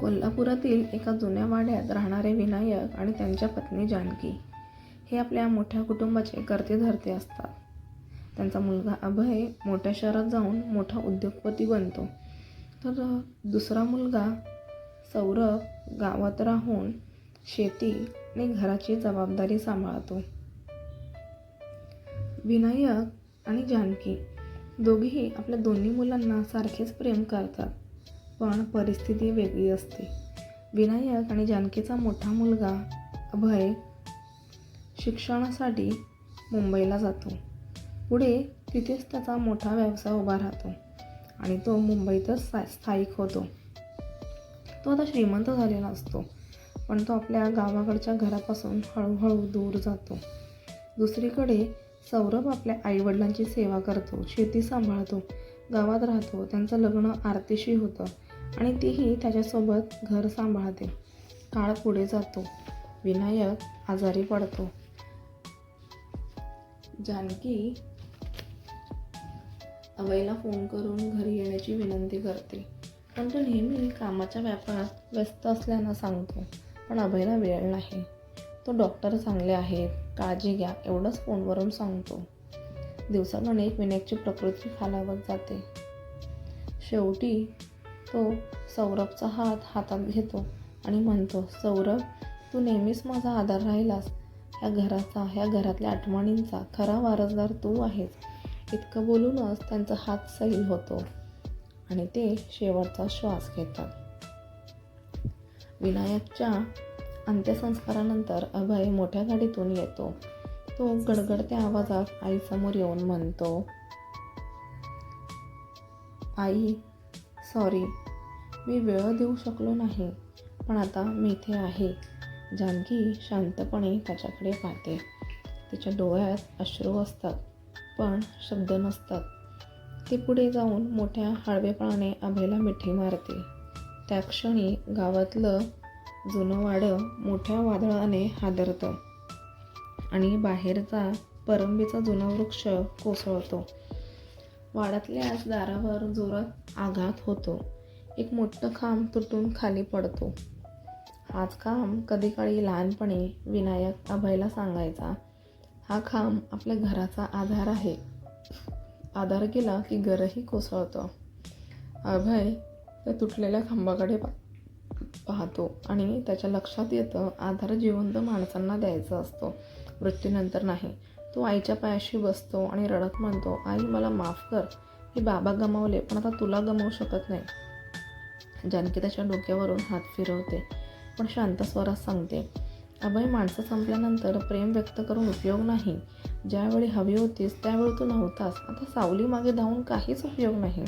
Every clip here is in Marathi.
कोल्हापुरातील एका जुन्या वाड्यात राहणारे विनायक आणि त्यांच्या पत्नी जानकी हे आपल्या मोठ्या कुटुंबाचे करते धरते असतात. त्यांचा मुलगा अभय मोठ्या शहरात जाऊन मोठा उद्योगपती बनतो. तर दुसरा मुलगा सौरभ गावात राहून शेती आणि घराची जबाबदारी सांभाळतो. विनायक आणि जानकी दोघेही आपल्या दोन्ही मुलांना सारखेच प्रेम करतात. पण परिस्थिती वेगळी असते. विनायक आणि जानकीचा मोठा मुलगा अभय शिक्षणासाठी मुंबईला जातो. पुढे तिथेच त्याचा मोठा व्यवसाय उभा राहतो आणि तो मुंबईतच स्था स्थायिक होतो. तो आता श्रीमंत झालेला असतो पण तो आपल्या गावाकडच्या घरापासून हळूहळू दूर जातो. दुसरीकडे सौरभ आपल्या आईवडिलांची सेवा करतो शेती सांभाळतो गावात राहतो त्यांचं लग्न आरतीशी होतं. आणि तीही त्याच्यासोबत घर सांभाळते. काळ पुढे जातो. विनायक आजारी पडतो. जानकी अवयला फोन करून घरी येण्याची विनंती करते. पण तो नेहमी कामाच्या व्यापारात व्यस्त असल्यानं सांगतो पण अभयला वेळ नाही. तो डॉक्टर चांगले आहेत. काळजी घ्या एवढंच फोनवरून सांगतो. दिवसागणिक विनायकची प्रकृती खालावत जाते. शेवटी तो सौरभचा हात हातात घेतो आणि म्हणतो सौरभ तू नेहमीच माझा आधार राहिलास. ह्या घराचा ह्या घरातल्या आठवणींचा खरा वारसदार तू आहेस. इतकं बोलूनच त्यांचा हात सैल होतो आणि ते शेवटचा श्वास घेतात. विनायकच्या अंत्यसंस्कारानंतर अभय मोठ्या गाडीतून येतो. तो गडगडत्या आवाजात आईसमोर येऊन म्हणतो आई सॉरी. मी वेळ देऊ शकलो नाही पण आता मी इथे आहे. जानकी शांतपणे त्याच्याकडे पाहते. तिच्या डोळ्यात अश्रू असतात पण शब्द नसतात. ती पुढे जाऊन मोठ्या हळवेपणाने आभेला मिठी मारते. त्या क्षणी गावातलं जुनं वाडं मोठ्या वादळाने हादरतं आणि बाहेरचा परंबीचा जुना वृक्ष कोसळतो. वाड्यातल्या दारावर जोरात आघात होतो. एक मोठं खांब तुटून खाली पडतो. हाच खांब कधी काळी लहानपणी विनायक अभयला सांगायचा. हा खांब आपल्या घराचा आधार आहे. आधार गेला की घरही कोसळतं. अभय त्या तुटलेल्या खांबाकडे पा पाहतो आणि त्याच्या लक्षात येतं आधार जिवंत माणसांना द्यायचा असतो. मृत्यूनंतर नाही. तो आईच्या पायाशी बसतो आणि रडत म्हणतो आई मला माफ कर. मी बाबा गमावले पण आता तुला गमावू शकत नाही. जानकी त्याच्या डोक्यावरून हात फिरवते पण शांत स्वरात सांगते अभय माणसं संपल्यानंतर प्रेम व्यक्त करून उपयोग नाही. ज्यावेळी हवी होतीस त्यावेळी तू नव्हतास. आता सावली मागे धावून काहीच उपयोग नाही.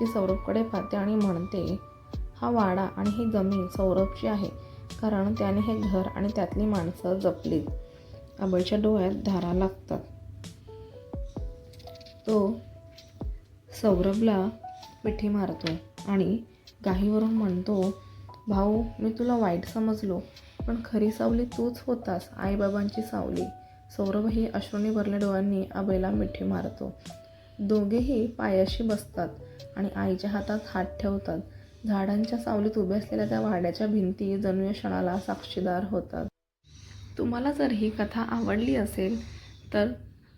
ती सौरभकडे पाहते आणि म्हणते हा वाडा आणि ही जमीन सौरभची आहे कारण त्याने हे घर आणि त्यातली माणसं जपलीत. आंबळच्या डोळ्यात धारा लागतात. तो सौरभला मिठी मारतो आणि गाहीवरून म्हणतो भाऊ मी तुला वाईट समजलो पण खरी सावली तूच होतास आईबाबांची सावली सौरभ ही अश्रूने भरल्या डोळ्यांनी अभयला मिठी मारतो. दोघेही पायाशी बसतात आणि आईच्या हातात हात ठेवतात. झाडांच्या सावलीत उभ्या असलेल्या त्या वाड्याच्या भिंती जणू या क्षणाला साक्षीदार होतात. तुम्हाला जर ही कथा आवडली असेल तर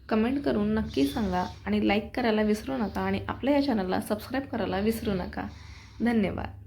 कमेंट करून नक्की सांगा आणि लाईक करायला विसरू नका आणि आपल्या या चॅनलला सबस्क्राईब करायला विसरू नका. धन्यवाद.